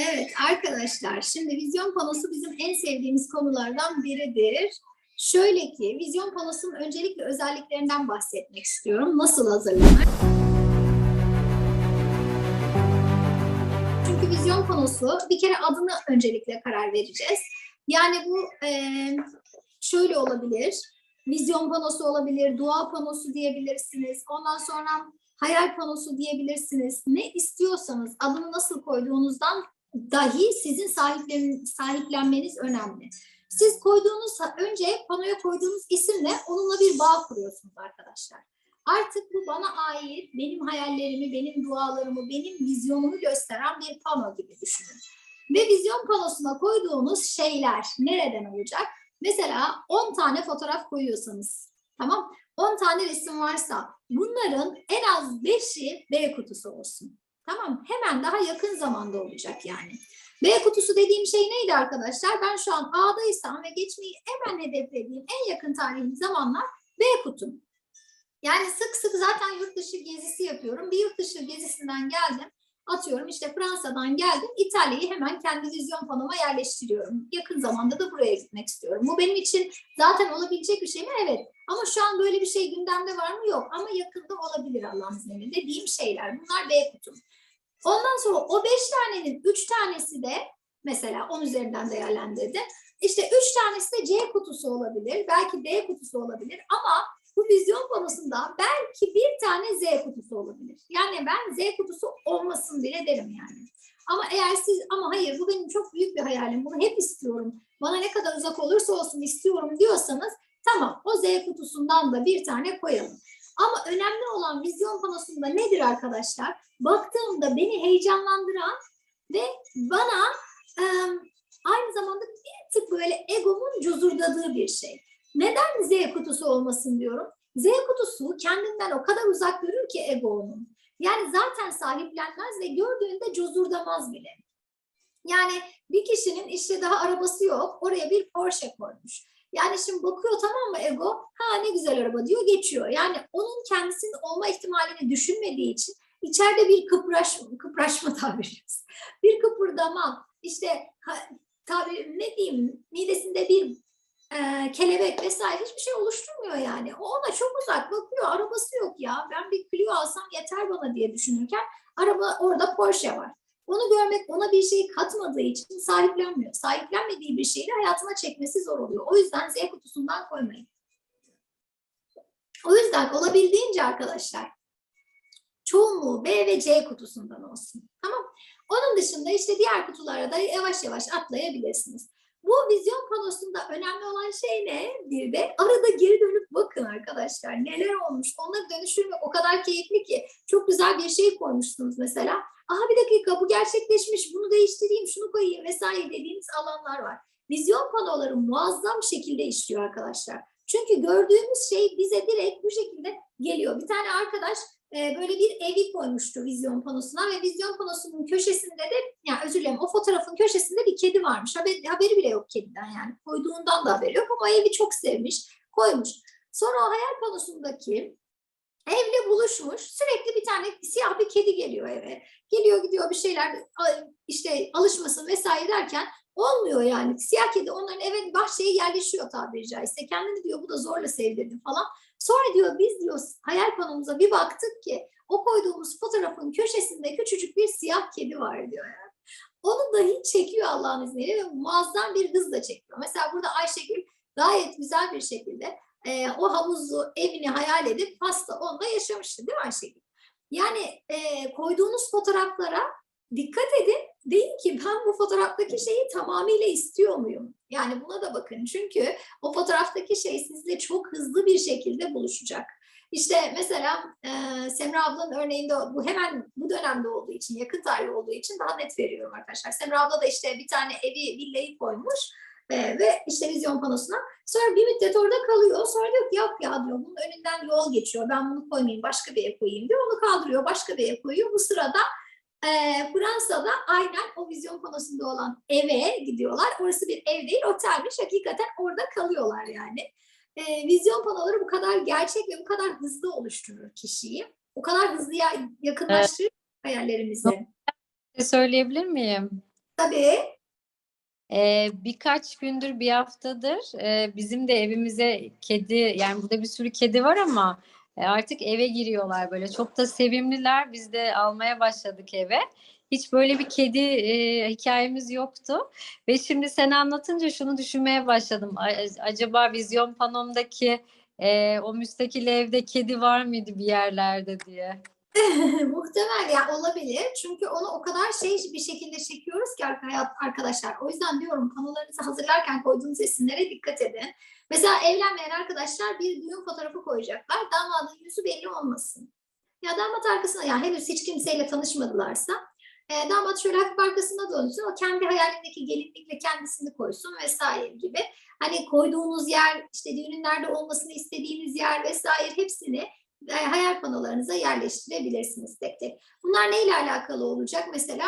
Evet arkadaşlar şimdi vizyon panosu bizim en sevdiğimiz konulardan biridir. Şöyle ki vizyon panosunun öncelikle özelliklerinden bahsetmek istiyorum. Nasıl hazırlanır? Çünkü vizyon panosu bir kere adını öncelikle karar vereceğiz. Yani bu eee, şöyle olabilir. Vizyon panosu olabilir, dua panosu diyebilirsiniz. Ondan sonra hayal panosu diyebilirsiniz. Ne istiyorsanız adını nasıl koyduğunuzdan dahi sizin sahiplen, sahiplenmeniz önemli. Siz koyduğunuz önce panoya koyduğunuz isimle onunla bir bağ kuruyorsunuz arkadaşlar. Artık bu bana ait benim hayallerimi, benim dualarımı, benim vizyonumu gösteren bir pano gibi düşünün. Ve vizyon panosuna koyduğunuz şeyler nereden olacak? Mesela 10 tane fotoğraf koyuyorsanız, tamam? 10 tane resim varsa bunların en az 5'i B kutusu olsun. Tamam Hemen daha yakın zamanda olacak yani. B kutusu dediğim şey neydi arkadaşlar? Ben şu an A'daysam ve geçmeyi hemen hedeflediğim en yakın tarihli zamanlar B kutum. Yani sık sık zaten yurt dışı gezisi yapıyorum. Bir yurt dışı gezisinden geldim. Atıyorum işte Fransa'dan geldim. İtalya'yı hemen kendi vizyon panoma yerleştiriyorum. Yakın zamanda da buraya gitmek istiyorum. Bu benim için zaten olabilecek bir şey mi? Evet. Ama şu an böyle bir şey gündemde var mı? Yok. Ama yakında olabilir Allah'ın izniyle dediğim şeyler. Bunlar B kutum. Ondan sonra o beş tanenin üç tanesi de mesela 10 üzerinden değerlendirdim. İşte üç tanesi de C kutusu olabilir. Belki D kutusu olabilir. Ama bu vizyon panosunda belki bir tane Z kutusu olabilir. Yani ben Z kutusu olmasın bile derim yani. Ama eğer siz ama hayır bu benim çok büyük bir hayalim. Bunu hep istiyorum. Bana ne kadar uzak olursa olsun istiyorum diyorsanız tamam o Z kutusundan da bir tane koyalım. Ama önemli olan vizyon panosunda nedir arkadaşlar? Baktığımda beni heyecanlandıran ve bana e, aynı zamanda bir tık böyle egomun cozurdadığı bir şey. Neden Z kutusu olmasın diyorum? Z kutusu kendinden o kadar uzak görür ki ego. Yani zaten sahiplenmez ve gördüğünde cozurdamaz bile. Yani bir kişinin işte daha arabası yok, oraya bir Porsche koymuş. Yani şimdi bakıyor tamam mı ego, ha ne güzel araba diyor geçiyor. Yani onun kendisinin olma ihtimalini düşünmediği için içeride bir kıpraşma, kıpraşma tabiriz. Bir kıpırdama, işte ha, tabi ne diyeyim midesinde bir e, kelebek vesaire hiçbir şey oluşturmuyor yani. O ona çok uzak bakıyor. Arabası yok ya. Ben bir Clio alsam yeter bana diye düşünürken araba orada Porsche var. Onu görmek ona bir şey katmadığı için sahiplenmiyor. Sahiplenmediği bir şeyi hayatına çekmesi zor oluyor. O yüzden Z kutusundan koymayın. O yüzden olabildiğince arkadaşlar çoğunluğu B ve C kutusundan olsun. Tamam. Onun dışında işte diğer kutulara da yavaş yavaş atlayabilirsiniz. Bu vizyon panosunda önemli olan şey ne? Bir de arada geri dönüp bakın arkadaşlar neler olmuş. Onları dönüştürmek o kadar keyifli ki. Çok güzel bir şey koymuşsunuz mesela. Aha bir dakika bu gerçekleşmiş bunu değiştireyim şunu koyayım vesaire dediğiniz alanlar var. Vizyon panoları muazzam şekilde işliyor arkadaşlar. Çünkü gördüğümüz şey bize direkt bu şekilde geliyor. Bir tane arkadaş e, böyle bir evi koymuştu vizyon panosuna ve vizyon panosunun köşesinde de yani özür dilerim o fotoğrafın köşesinde bir kedi varmış. Haberi, haberi bile yok kediden yani koyduğundan da haberi yok ama evi çok sevmiş koymuş. Sonra o hayal panosundaki evle buluşmuş sürekli bir tane siyah bir kedi geliyor eve. Geliyor gidiyor bir şeyler işte alışmasın vesaire derken olmuyor yani. Siyah kedi onların eve bahçeye yerleşiyor tabiri caizse. Kendini diyor bu da zorla sevdirdi falan. Sonra diyor biz diyor hayal panomuza bir baktık ki o koyduğumuz fotoğrafın köşesinde küçücük bir siyah kedi var diyor yani. Onu dahi çekiyor Allah'ın izniyle ve muazzam bir hızla çekiyor. Mesela burada Ayşegül gayet güzel bir şekilde e, o havuzlu evini hayal edip pasta onunla yaşamıştı değil mi Ayşegül? Yani e, koyduğunuz fotoğraflara dikkat edin. Deyin ki ben bu fotoğraftaki şeyi tamamıyla istiyor muyum? Yani buna da bakın. Çünkü o fotoğraftaki şey sizle çok hızlı bir şekilde buluşacak. İşte mesela e, Semra ablanın örneğinde bu hemen bu dönemde olduğu için, yakın tarih olduğu için daha net veriyorum arkadaşlar. Semra abla da işte bir tane evi, villayı koymuş e, ve işte vizyon panosuna. Sonra bir müddet orada kalıyor. Sonra diyor ki yok ya diyor bunun önünden yol geçiyor. Ben bunu koymayayım başka bir ev koyayım diyor. Onu kaldırıyor başka bir ev koyuyor. Bu sırada e, Fransa'da aynen o vizyon panosunda olan eve gidiyorlar. Orası bir ev değil otelmiş. Hakikaten orada kalıyorlar yani. E, vizyon panoları bu kadar gerçek ve bu kadar hızlı oluşturur kişiyi. O kadar hızlı yakınlaştırır evet. hayallerimizi. söyleyebilir miyim? Tabii. Ee, birkaç gündür, bir haftadır e, bizim de evimize kedi, yani burada bir sürü kedi var ama e, artık eve giriyorlar böyle. Çok da sevimliler. Biz de almaya başladık eve. Hiç böyle bir kedi e, hikayemiz yoktu. Ve şimdi sen anlatınca şunu düşünmeye başladım. A- acaba vizyon panomdaki e, o müstakil evde kedi var mıydı bir yerlerde diye. Muhtemel ya olabilir. Çünkü onu o kadar şey bir şekilde çekiyoruz ki arkadaşlar. O yüzden diyorum panolarınızı hazırlarken koyduğunuz resimlere dikkat edin. Mesela evlenmeyen arkadaşlar bir düğün fotoğrafı koyacaklar. Damadın yüzü belli olmasın. Ya damat arkasına ya henüz hiç kimseyle tanışmadılarsa e, damat şöyle hafif arkasına dönsün. O kendi hayalindeki gelinlikle kendisini koysun vesaire gibi. Hani koyduğunuz yer, işte düğünün nerede olmasını istediğiniz yer vesaire hepsini hayal panolarınıza yerleştirebilirsiniz tek tek. Bunlar neyle alakalı olacak? Mesela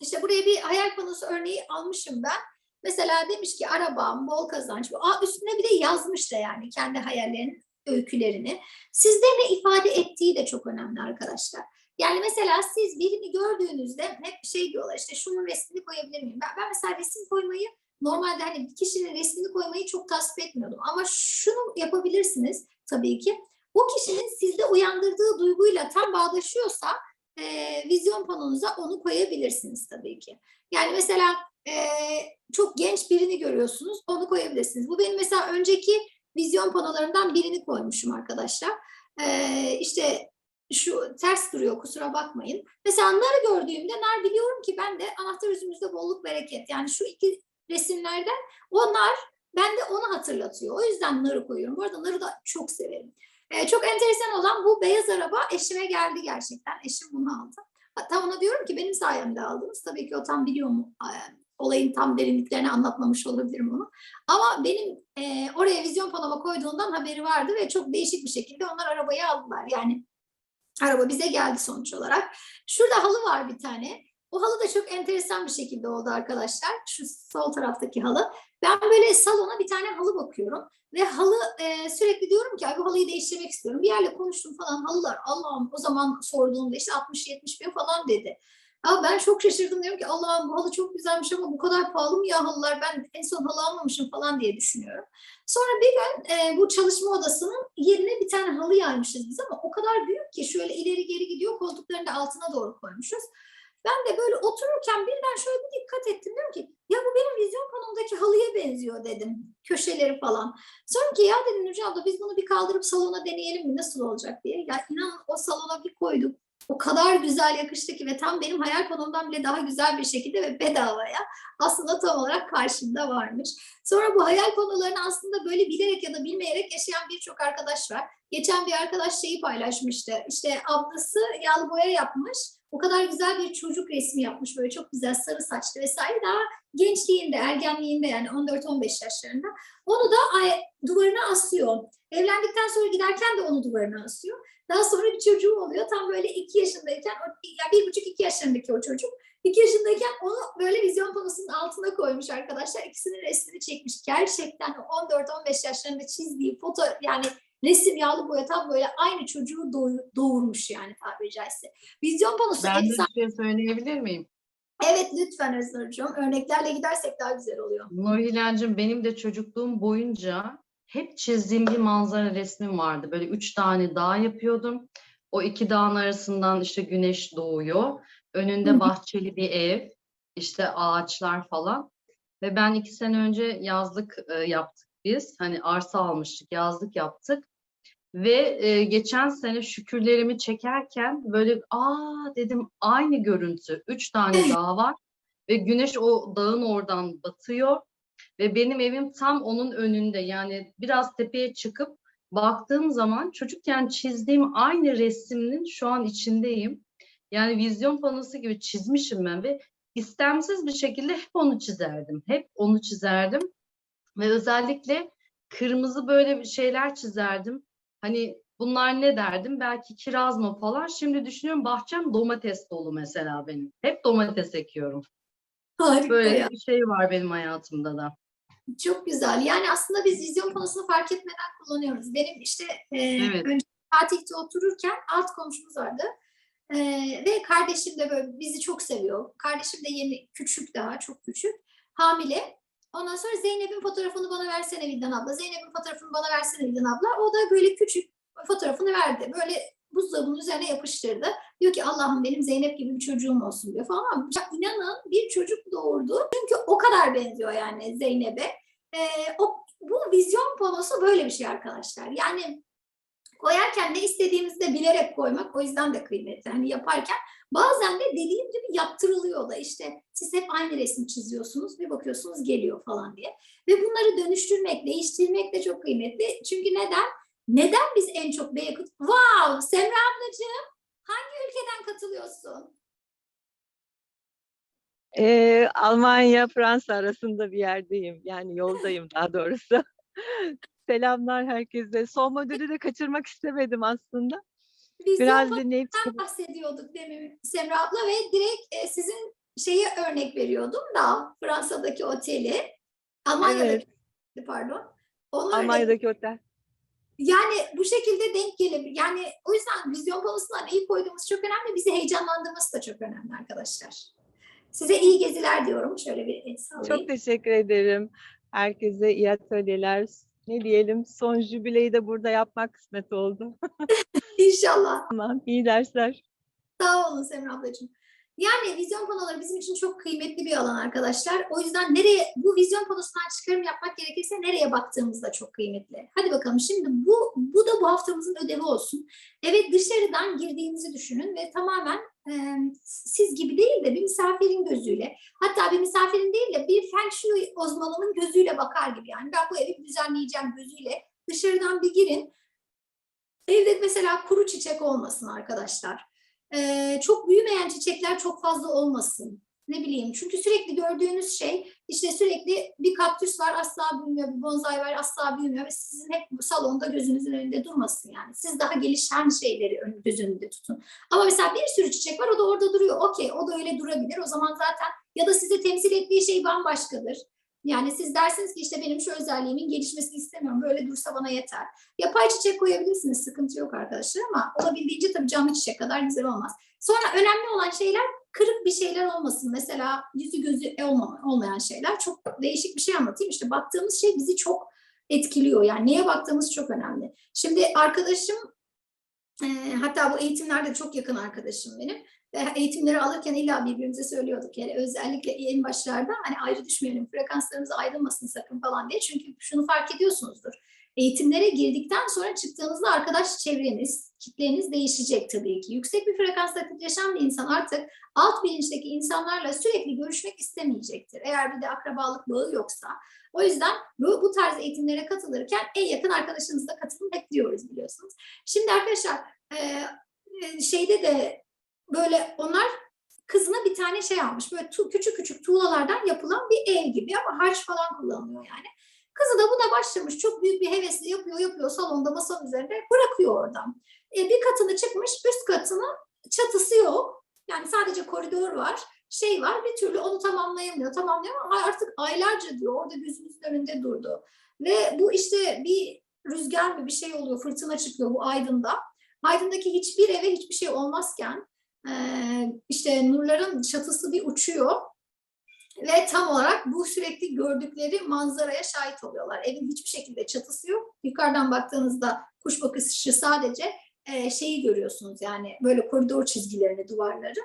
işte buraya bir hayal panosu örneği almışım ben. Mesela demiş ki arabam, bol kazanç. Aa, üstüne bir de yazmış da yani kendi hayallerinin öykülerini. Sizde ne ifade ettiği de çok önemli arkadaşlar. Yani mesela siz birini gördüğünüzde hep şey diyorlar işte şunun resmini koyabilir miyim? Ben, ben mesela resim koymayı normalde hani bir kişinin resmini koymayı çok tasvip etmiyordum. Ama şunu yapabilirsiniz tabii ki o kişinin sizde uyandırdığı duyguyla tam bağdaşıyorsa e, vizyon panonuza onu koyabilirsiniz tabii ki. Yani mesela e, çok genç birini görüyorsunuz, onu koyabilirsiniz. Bu benim mesela önceki vizyon panolarımdan birini koymuşum arkadaşlar. E, işte şu ters duruyor kusura bakmayın. Mesela narı gördüğümde nar biliyorum ki ben de anahtar yüzümüzde bolluk bereket. Yani şu iki resimlerden o nar bende onu hatırlatıyor. O yüzden narı koyuyorum. Bu arada narı da çok severim. Ee, çok enteresan olan bu beyaz araba eşime geldi gerçekten. Eşim bunu aldı. Hatta ona diyorum ki benim sayemde aldınız. Tabii ki o tam biliyor mu? Ee, olayın tam derinliklerini anlatmamış olabilirim onu. Ama benim e, oraya vizyon panoma koyduğundan haberi vardı ve çok değişik bir şekilde onlar arabayı aldılar. Yani araba bize geldi sonuç olarak. Şurada halı var bir tane. O halı da çok enteresan bir şekilde oldu arkadaşlar. Şu sol taraftaki halı. Ben böyle salona bir tane halı bakıyorum. Ve halı e, sürekli diyorum ki bu halıyı değiştirmek istiyorum. Bir yerle konuştum falan halılar Allah'ım o zaman sorduğumda işte 60-70 bin falan dedi. Ya ben çok şaşırdım diyorum ki Allah'ım bu halı çok güzelmiş ama bu kadar pahalı mı ya halılar ben en son halı almamışım falan diye düşünüyorum. Sonra bir gün e, bu çalışma odasının yerine bir tane halı yaymışız biz ama o kadar büyük ki şöyle ileri geri gidiyor koltukların da altına doğru koymuşuz. Ben de böyle otururken birden şöyle bir dikkat ettim. Diyorum ki ya bu benim vizyon panomdaki halıya benziyor dedim. Köşeleri falan. Sonra ki ya dedim Nurcan abla biz bunu bir kaldırıp salona deneyelim mi nasıl olacak diye. Ya inan o salona bir koyduk. O kadar güzel yakıştı ki ve tam benim hayal panomdan bile daha güzel bir şekilde ve bedavaya aslında tam olarak karşımda varmış. Sonra bu hayal panolarını aslında böyle bilerek ya da bilmeyerek yaşayan birçok arkadaş var. Geçen bir arkadaş şeyi paylaşmıştı. İşte ablası yağlı boya yapmış. O kadar güzel bir çocuk resmi yapmış böyle çok güzel sarı saçlı vesaire daha gençliğinde, ergenliğinde yani 14-15 yaşlarında. Onu da duvarına asıyor. Evlendikten sonra giderken de onu duvarına asıyor. Daha sonra bir çocuğu oluyor. Tam böyle iki yaşındayken, o, ya bir buçuk iki yaşlarındaki o çocuk. İki yaşındayken onu böyle vizyon panosunun altına koymuş arkadaşlar. İkisinin resmini çekmiş. Gerçekten 14-15 yaşlarında çizdiği foto yani resim yağlı boya tam böyle aynı çocuğu doğu- doğurmuş yani tabiri caizse. Vizyon panosu Ben efsane. bir şey söyleyebilir miyim? Evet lütfen Öznur'cum. Örneklerle gidersek daha güzel oluyor. Nurhilancığım benim de çocukluğum boyunca hep çizdiğim bir manzara resmim vardı. Böyle üç tane dağ yapıyordum. O iki dağın arasından işte güneş doğuyor. Önünde bahçeli bir ev, işte ağaçlar falan. Ve ben iki sene önce yazlık e, yaptık biz. Hani arsa almıştık, yazlık yaptık. Ve e, geçen sene şükürlerimi çekerken böyle aa dedim aynı görüntü. Üç tane dağ var ve güneş o dağın oradan batıyor. Ve benim evim tam onun önünde. Yani biraz tepeye çıkıp baktığım zaman çocukken çizdiğim aynı resmin şu an içindeyim. Yani vizyon panosu gibi çizmişim ben ve istemsiz bir şekilde hep onu çizerdim. Hep onu çizerdim. Ve özellikle kırmızı böyle bir şeyler çizerdim. Hani bunlar ne derdim? Belki kiraz mı falan. Şimdi düşünüyorum bahçem domates dolu mesela benim. Hep domates ekiyorum. Harika Böyle ya. bir şey var benim hayatımda da. Çok güzel. Yani aslında biz vizyon panosunu fark etmeden kullanıyoruz. Benim işte e, Evet. önce Fatih'te otururken alt komşumuz vardı. Ee, ve kardeşim de böyle bizi çok seviyor. Kardeşim de yeni küçük daha çok küçük. Hamile. Ondan sonra Zeynep'in fotoğrafını bana versene Vildan abla. Zeynep'in fotoğrafını bana versene Vildan abla. O da böyle küçük fotoğrafını verdi. Böyle buzdolabının üzerine yapıştırdı. Diyor ki Allah'ım benim Zeynep gibi bir çocuğum olsun diyor falan. Ama inanın bir çocuk doğurdu. Çünkü o kadar benziyor yani Zeynep'e. Ee, o, bu vizyon panosu böyle bir şey arkadaşlar. Yani koyarken ne istediğimizi de bilerek koymak o yüzden de kıymetli. Hani yaparken bazen de dediğim gibi yaptırılıyor da işte siz hep aynı resmi çiziyorsunuz bir bakıyorsunuz geliyor falan diye. Ve bunları dönüştürmek, değiştirmek de çok kıymetli. Çünkü neden? Neden biz en çok Beykut? Wow! Semra ablacığım hangi ülkeden katılıyorsun? Ee, Almanya, Fransa arasında bir yerdeyim. Yani yoldayım daha doğrusu. Selamlar herkese. Son modülü de kaçırmak istemedim aslında. Biz Biraz dinleyip bahsediyorduk demin Semra abla ve direkt e, sizin şeyi örnek veriyordum da Fransa'daki oteli. Almanya'daki pardon. Onu örnek- Almanya'daki otel. Yani bu şekilde denk gelebilir. Yani o yüzden vizyon panosuna neyi koyduğumuz çok önemli. Bizi heyecanlandırması da çok önemli arkadaşlar. Size iyi geziler diyorum. Şöyle bir el sallayayım. Çok teşekkür ederim. Herkese iyi atölyeler. Ne diyelim son jübileyi de burada yapmak kısmet oldu. İnşallah. Tamam, iyi dersler. Sağ olun Semra ablacığım. Yani vizyon panoları bizim için çok kıymetli bir alan arkadaşlar. O yüzden nereye bu vizyon panosundan çıkarım yapmak gerekirse nereye baktığımız da çok kıymetli. Hadi bakalım şimdi bu bu da bu haftamızın ödevi olsun. Evet dışarıdan girdiğinizi düşünün ve tamamen e, siz gibi değil de bir misafirin gözüyle hatta bir misafirin değil de bir feng shui uzmanının gözüyle bakar gibi yani ben bu evi düzenleyeceğim gözüyle dışarıdan bir girin. Evde mesela kuru çiçek olmasın arkadaşlar. Ee, çok büyümeyen çiçekler çok fazla olmasın. Ne bileyim çünkü sürekli gördüğünüz şey işte sürekli bir kaktüs var asla büyümüyor, bir bonsai var asla büyümüyor ve sizin hep salonda gözünüzün önünde durmasın yani. Siz daha gelişen şeyleri ön- göz önünde tutun. Ama mesela bir sürü çiçek var o da orada duruyor. Okey o da öyle durabilir. O zaman zaten ya da size temsil ettiği şey bambaşkadır. Yani siz dersiniz ki işte benim şu özelliğimin gelişmesini istemiyorum. Böyle dursa bana yeter. Yapay çiçek koyabilirsiniz. Sıkıntı yok arkadaşlar ama olabildiğince tabii canlı çiçek kadar güzel olmaz. Sonra önemli olan şeyler kırık bir şeyler olmasın. Mesela yüzü gözü olmama, olmayan şeyler. Çok değişik bir şey anlatayım. İşte baktığımız şey bizi çok etkiliyor. Yani neye baktığımız çok önemli. Şimdi arkadaşım e, hatta bu eğitimlerde çok yakın arkadaşım benim. Ve eğitimleri alırken illa birbirimize söylüyorduk. Yani özellikle en başlarda hani ayrı düşmeyelim, frekanslarımız ayrılmasın sakın falan diye. Çünkü şunu fark ediyorsunuzdur. Eğitimlere girdikten sonra çıktığınızda arkadaş çevreniz, kitleniz değişecek tabii ki. Yüksek bir frekansta titreşen bir insan artık alt bilinçteki insanlarla sürekli görüşmek istemeyecektir. Eğer bir de akrabalık bağı yoksa. O yüzden bu, bu tarz eğitimlere katılırken en yakın arkadaşınızla katılın bekliyoruz biliyorsunuz. Şimdi arkadaşlar e, e, şeyde de böyle onlar kızına bir tane şey almış. Böyle tu- küçük küçük tuğlalardan yapılan bir ev gibi ama harç falan kullanılıyor yani. Kızı da buna başlamış. Çok büyük bir hevesle yapıyor yapıyor salonda masanın üzerinde bırakıyor oradan. E, bir katını çıkmış üst katının çatısı yok. Yani sadece koridor var. Şey var bir türlü onu tamamlayamıyor. Tamamlayamıyor ama artık aylarca diyor orada gözümüzün önünde durdu. Ve bu işte bir rüzgar mı bir şey oluyor. Fırtına çıkıyor bu Aydın'da. Aydın'daki hiçbir eve hiçbir şey olmazken işte nurların çatısı bir uçuyor ve tam olarak bu sürekli gördükleri manzaraya şahit oluyorlar. Evin hiçbir şekilde çatısı yok. Yukarıdan baktığınızda kuş bakışı sadece e, şeyi görüyorsunuz yani böyle koridor çizgilerini, duvarları.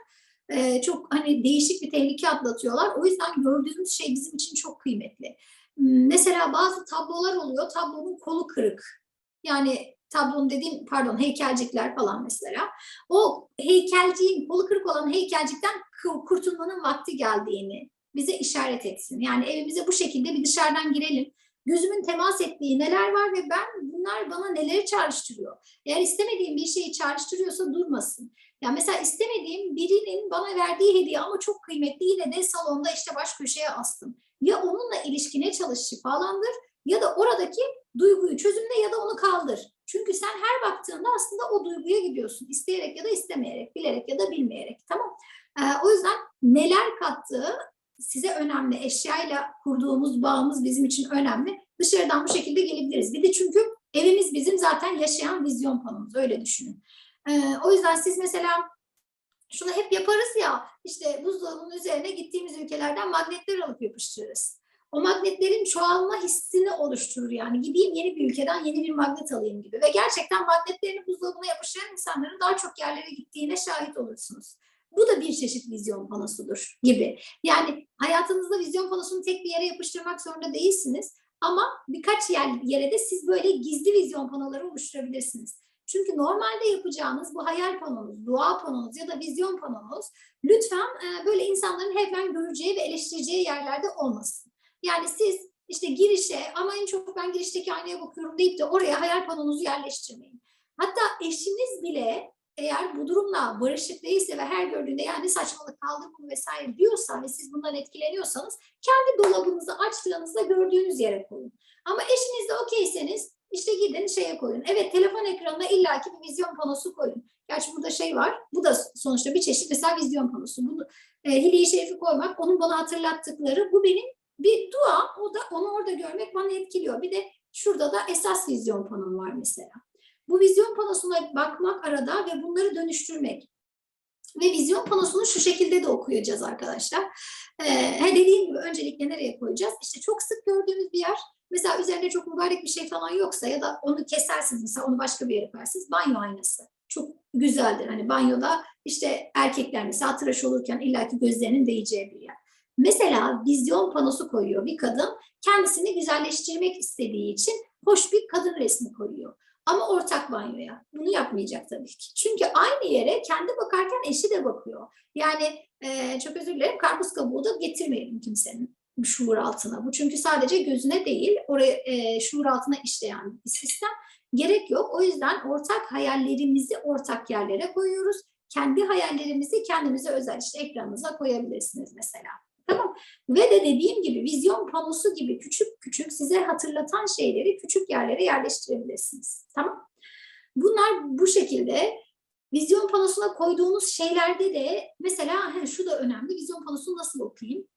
E, çok hani değişik bir tehlike atlatıyorlar. O yüzden gördüğümüz şey bizim için çok kıymetli. Hmm, Mesela bazı tablolar oluyor. Tablonun kolu kırık. Yani tablonun dediğim pardon heykelcikler falan mesela. O heykelciğin kolu kırık olan heykelcikten ku- kurtulmanın vakti geldiğini bize işaret etsin. Yani evimize bu şekilde bir dışarıdan girelim. Gözümün temas ettiği neler var ve ben bunlar bana neleri çağrıştırıyor. Eğer istemediğim bir şeyi çağrıştırıyorsa durmasın. Yani mesela istemediğim birinin bana verdiği hediye ama çok kıymetli yine de salonda işte baş köşeye astım. Ya onunla ilişkine çalış şifalandır ya da oradaki duyguyu çözümle ya da onu kaldır. Çünkü sen her baktığında aslında o duyguya gidiyorsun. İsteyerek ya da istemeyerek, bilerek ya da bilmeyerek. Tamam. Ee, o yüzden neler kattığı size önemli. Eşyayla kurduğumuz bağımız bizim için önemli. Dışarıdan bu şekilde gelebiliriz. Bir de çünkü evimiz bizim zaten yaşayan vizyon panomuz. Öyle düşünün. Ee, o yüzden siz mesela şunu hep yaparız ya işte buzdolabının üzerine gittiğimiz ülkelerden magnetler alıp yapıştırırız. O magnetlerin çoğalma hissini oluşturur yani. Gideyim yeni bir ülkeden yeni bir magnet alayım gibi. Ve gerçekten magnetlerini buzdolabına yapıştıran insanların daha çok yerlere gittiğine şahit olursunuz. Bu da bir çeşit vizyon panosudur gibi. Yani hayatınızda vizyon panosunu tek bir yere yapıştırmak zorunda değilsiniz. Ama birkaç yer, yere de siz böyle gizli vizyon panoları oluşturabilirsiniz. Çünkü normalde yapacağınız bu hayal panomuz, dua panomuz ya da vizyon panomuz lütfen e, böyle insanların hemen göreceği ve eleştireceği yerlerde olmasın. Yani siz işte girişe ama en çok ben girişteki aynaya bakıyorum deyip de oraya hayal panonuzu yerleştirmeyin. Hatta eşiniz bile eğer bu durumla barışık değilse ve her gördüğünde yani saçmalık kaldır bunu vesaire diyorsa ve siz bundan etkileniyorsanız kendi dolabınızı açtığınızda gördüğünüz yere koyun. Ama eşinizle okeyseniz işte gidin şeye koyun. Evet telefon ekranına illaki bir vizyon panosu koyun. Gerçi burada şey var. Bu da sonuçta bir çeşit mesela vizyon panosu. Bunu e, Hiliye Şerif'i koymak, onun bana hatırlattıkları bu benim bir dua. O da onu orada görmek bana etkiliyor. Bir de şurada da esas vizyon panom var mesela. Bu vizyon panosuna bakmak arada ve bunları dönüştürmek. Ve vizyon panosunu şu şekilde de okuyacağız arkadaşlar. Ee, dediğim gibi öncelikle nereye koyacağız? İşte çok sık gördüğümüz bir yer. Mesela üzerinde çok mübarek bir şey falan yoksa ya da onu kesersiniz mesela onu başka bir yere koyarsınız. Banyo aynası. Çok güzeldir. Hani banyoda işte erkekler mesela tıraş olurken illaki gözlerinin değeceği bir yer. Mesela vizyon panosu koyuyor bir kadın. Kendisini güzelleştirmek istediği için hoş bir kadın resmi koyuyor. Ama ortak banyoya. Bunu yapmayacak tabii ki. Çünkü aynı yere kendi bakarken eşi de bakıyor. Yani e, çok özür dilerim karpuz kabuğu da getirmeyelim kimsenin şuur altına. Bu çünkü sadece gözüne değil, oraya e, şuur altına işleyen bir sistem. Gerek yok. O yüzden ortak hayallerimizi ortak yerlere koyuyoruz. Kendi hayallerimizi kendimize özel işte ekranınıza koyabilirsiniz mesela. Tamam. Ve de dediğim gibi vizyon panosu gibi küçük küçük size hatırlatan şeyleri küçük yerlere yerleştirebilirsiniz. Tamam. Bunlar bu şekilde vizyon panosuna koyduğunuz şeylerde de mesela he, şu da önemli. Vizyon panosunu nasıl okuyayım?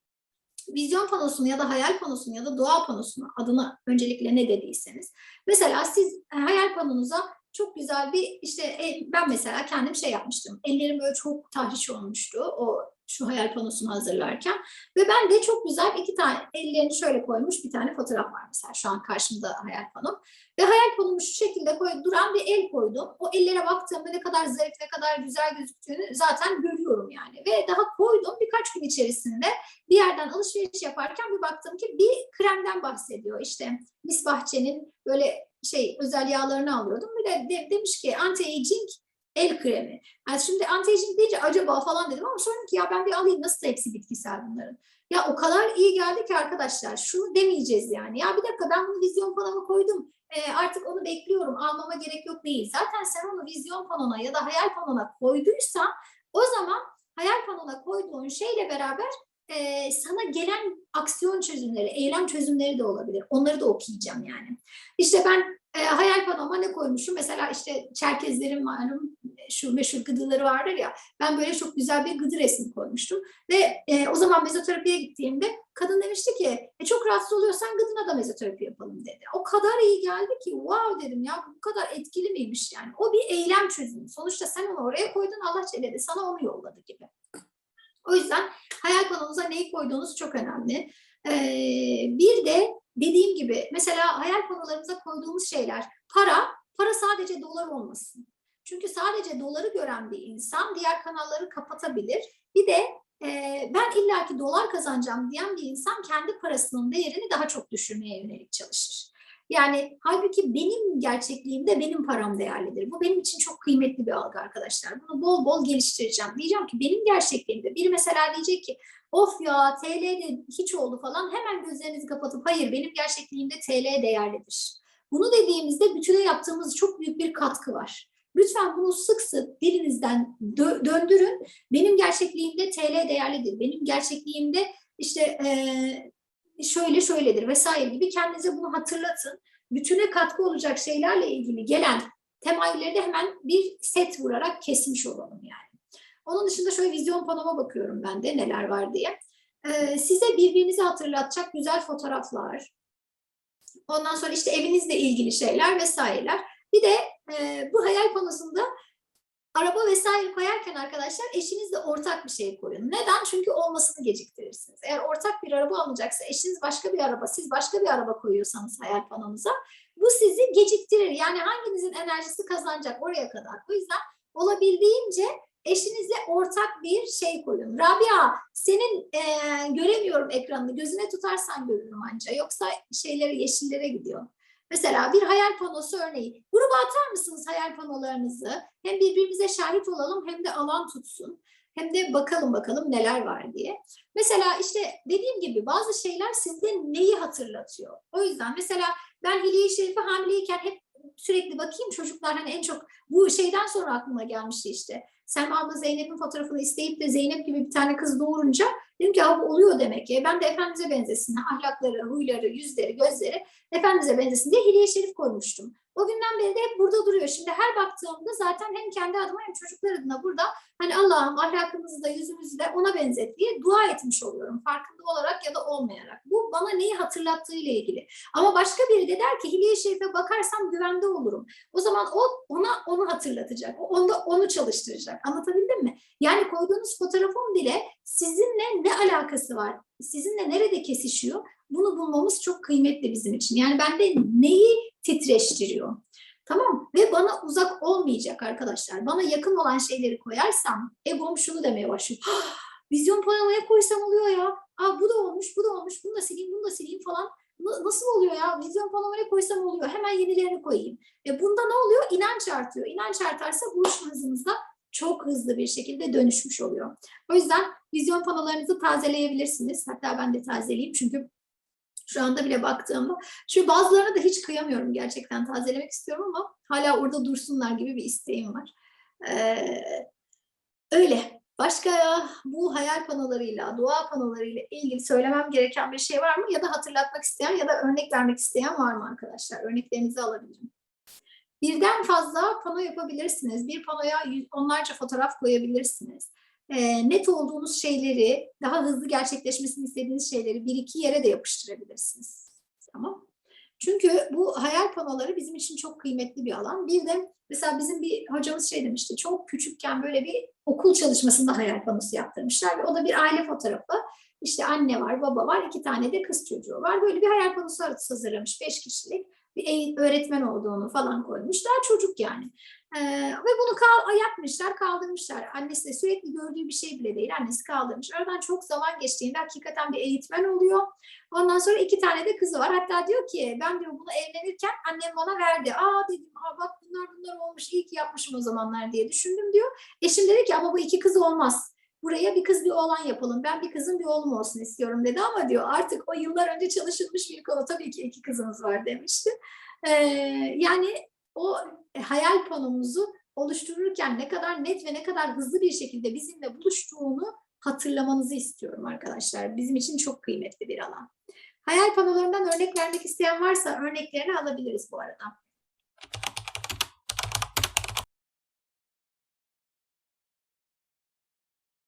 Vizyon panosunu ya da hayal panosunu ya da doğa panosunu adına öncelikle ne dediyseniz. Mesela siz hayal panonuza çok güzel bir işte e, ben mesela kendim şey yapmıştım. Ellerim böyle çok tahriş olmuştu o şu hayal panosunu hazırlarken. Ve ben de çok güzel iki tane ellerini şöyle koymuş bir tane fotoğraf var mesela şu an karşımda hayal panom. Ve hayal panomu şu şekilde koy, duran bir el koydum. O ellere baktığımda ne kadar zarif ne kadar güzel gözüktüğünü zaten görüyorum yani. Ve daha koydum birkaç gün içerisinde. Bir yerden alışveriş yaparken bir baktım ki bir kremden bahsediyor. İşte Miss Bahçe'nin böyle şey özel yağlarını alıyordum. Bir de, de demiş ki anti-aging el kremi. Yani şimdi anti-aging deyince acaba falan dedim ama sonra ki ya ben bir alayım nasıl hepsi bitkisel bunların. Ya o kadar iyi geldi ki arkadaşlar şunu demeyeceğiz yani. Ya bir dakika ben bunu vizyon panoma koydum. E, artık onu bekliyorum almama gerek yok değil. Zaten sen onu vizyon panona ya da hayal panona koyduysan o zaman hayal panona koyduğun şeyle beraber e, sana gelen aksiyon çözümleri, eylem çözümleri de olabilir. Onları da okuyacağım yani. İşte ben e, hayal panoma ne koymuşum? Mesela işte Çerkezlerin malum şu meşhur gıdıları vardır ya. Ben böyle çok güzel bir gıdı resmi koymuştum. Ve e, o zaman mezoterapiye gittiğimde kadın demişti ki e, çok rahatsız oluyorsan gıdına da mezoterapi yapalım dedi. O kadar iyi geldi ki wow dedim ya bu kadar etkili miymiş yani. O bir eylem çözümü. Sonuçta sen onu oraya koydun Allah Celle de sana onu yolladı gibi. O yüzden hayal panonuza neyi koyduğunuz çok önemli. Ee, bir de dediğim gibi mesela hayal panolarımıza koyduğumuz şeyler para, para sadece dolar olmasın. Çünkü sadece doları gören bir insan diğer kanalları kapatabilir. Bir de e, ben illaki dolar kazanacağım diyen bir insan kendi parasının değerini daha çok düşürmeye yönelik çalışır. Yani halbuki benim gerçekliğimde benim param değerlidir. Bu benim için çok kıymetli bir algı arkadaşlar. Bunu bol bol geliştireceğim. Diyeceğim ki benim gerçekliğimde biri mesela diyecek ki of ya TL'de hiç oldu falan hemen gözlerinizi kapatıp hayır benim gerçekliğimde TL değerlidir. Bunu dediğimizde bütüne yaptığımız çok büyük bir katkı var. Lütfen bunu sık sık dilinizden dö- döndürün. Benim gerçekliğimde TL değerlidir. Benim gerçekliğimde işte ee, şöyle şöyledir vesaire gibi kendinize bunu hatırlatın. Bütüne katkı olacak şeylerle ilgili gelen temayülleri de hemen bir set vurarak kesmiş olalım yani. Onun dışında şöyle vizyon panoma bakıyorum ben de neler var diye. Ee, size birbirinizi hatırlatacak güzel fotoğraflar. Ondan sonra işte evinizle ilgili şeyler vesaireler. Bir de e, bu hayal panosunda araba vesaire koyarken arkadaşlar eşinizle ortak bir şey koyun. Neden? Çünkü olmasını geciktirirsiniz. Eğer ortak bir araba alınacaksa eşiniz başka bir araba, siz başka bir araba koyuyorsanız hayal panonuza bu sizi geciktirir. Yani hanginizin enerjisi kazanacak oraya kadar. O yüzden olabildiğince eşinizle ortak bir şey koyun. Rabia senin eee, göremiyorum ekranını. Gözüne tutarsan görürüm anca. Yoksa şeyleri yeşillere gidiyor. Mesela bir hayal panosu örneği. Gruba atar mısınız hayal panolarınızı? Hem birbirimize şahit olalım hem de alan tutsun. Hem de bakalım bakalım neler var diye. Mesela işte dediğim gibi bazı şeyler sizde neyi hatırlatıyor? O yüzden mesela ben Hilye Şerif'e hamileyken hep sürekli bakayım çocuklar hani en çok bu şeyden sonra aklıma gelmişti işte. Selma abla Zeynep'in fotoğrafını isteyip de Zeynep gibi bir tane kız doğurunca dedim ki "Ha, bu oluyor demek ki. Ben de Efendimiz'e benzesin. Ahlakları, huyları, yüzleri, gözleri Efendimiz'e benzesin diye Hilye Şerif koymuştum. O günden beri de hep burada duruyor. Şimdi her baktığımda zaten hem kendi adıma hem çocuklar adına burada hani Allah'ım ahlakımızı da yüzümüzü de ona benzet diye dua etmiş oluyorum. Farkında olarak ya da olmayarak. Bu bana neyi hatırlattığı ile ilgili. Ama başka biri de der ki Hilye Şerif'e bakarsam güvende olurum. O zaman o ona onu hatırlatacak. O onda onu çalıştıracak. Anlatabildim mi? Yani koyduğunuz fotoğrafın bile sizinle ne alakası var? Sizinle nerede kesişiyor? Bunu bulmamız çok kıymetli bizim için. Yani bende neyi titreştiriyor? Tamam ve bana uzak olmayacak arkadaşlar. Bana yakın olan şeyleri koyarsam egom şunu demeye başlıyor. "Ah, Vizyon panoya koysam oluyor ya. Aa, bu da olmuş, bu da olmuş. Bunu da sileyim, bunu da sileyim falan. Na- Nasıl oluyor ya? Vizyon panoya koysam oluyor. Hemen yenilerini koyayım. E bunda ne oluyor? İnanç artıyor. İnanç artarsa buluşma hızınız da çok hızlı bir şekilde dönüşmüş oluyor. O yüzden vizyon panolarınızı tazeleyebilirsiniz. Hatta ben de tazeleyeyim çünkü şu anda bile baktığımda şu bazılarına da hiç kıyamıyorum gerçekten tazelemek istiyorum ama hala orada dursunlar gibi bir isteğim var. Ee, öyle. Başka bu hayal panolarıyla, dua panolarıyla ilgili söylemem gereken bir şey var mı? Ya da hatırlatmak isteyen ya da örnek vermek isteyen var mı arkadaşlar? Örneklerinizi alabilirim. Birden fazla pano yapabilirsiniz. Bir panoya onlarca fotoğraf koyabilirsiniz. Ee, net olduğunuz şeyleri, daha hızlı gerçekleşmesini istediğiniz şeyleri bir iki yere de yapıştırabilirsiniz. Tamam. Çünkü bu hayal panoları bizim için çok kıymetli bir alan. Bir de mesela bizim bir hocamız şey demişti, çok küçükken böyle bir okul çalışmasında hayal panosu yaptırmışlar ve o da bir aile fotoğrafı. İşte anne var, baba var, iki tane de kız çocuğu var. Böyle bir hayal panosu hazırlamış, beş kişilik bir öğretmen olduğunu falan koymuş. Daha çocuk yani. Ee, ve bunu kal yapmışlar, kaldırmışlar. Annesi de sürekli gördüğü bir şey bile değil. Annesi kaldırmış. Aradan çok zaman geçtiğinde hakikaten bir eğitmen oluyor. Ondan sonra iki tane de kızı var. Hatta diyor ki ben diyor bunu evlenirken annem bana verdi. Aa dedim Aa, bak bunlar bunlar olmuş. İyi ki yapmışım o zamanlar diye düşündüm diyor. Eşim dedi ki ama bu iki kız olmaz. Buraya bir kız bir oğlan yapalım. Ben bir kızım bir oğlum olsun istiyorum dedi ama diyor artık o yıllar önce çalışılmış bir konu. Tabii ki iki kızımız var demişti. Ee, yani o hayal panomuzu oluştururken ne kadar net ve ne kadar hızlı bir şekilde bizimle buluştuğunu hatırlamanızı istiyorum arkadaşlar. Bizim için çok kıymetli bir alan. Hayal panolarından örnek vermek isteyen varsa örneklerini alabiliriz bu arada.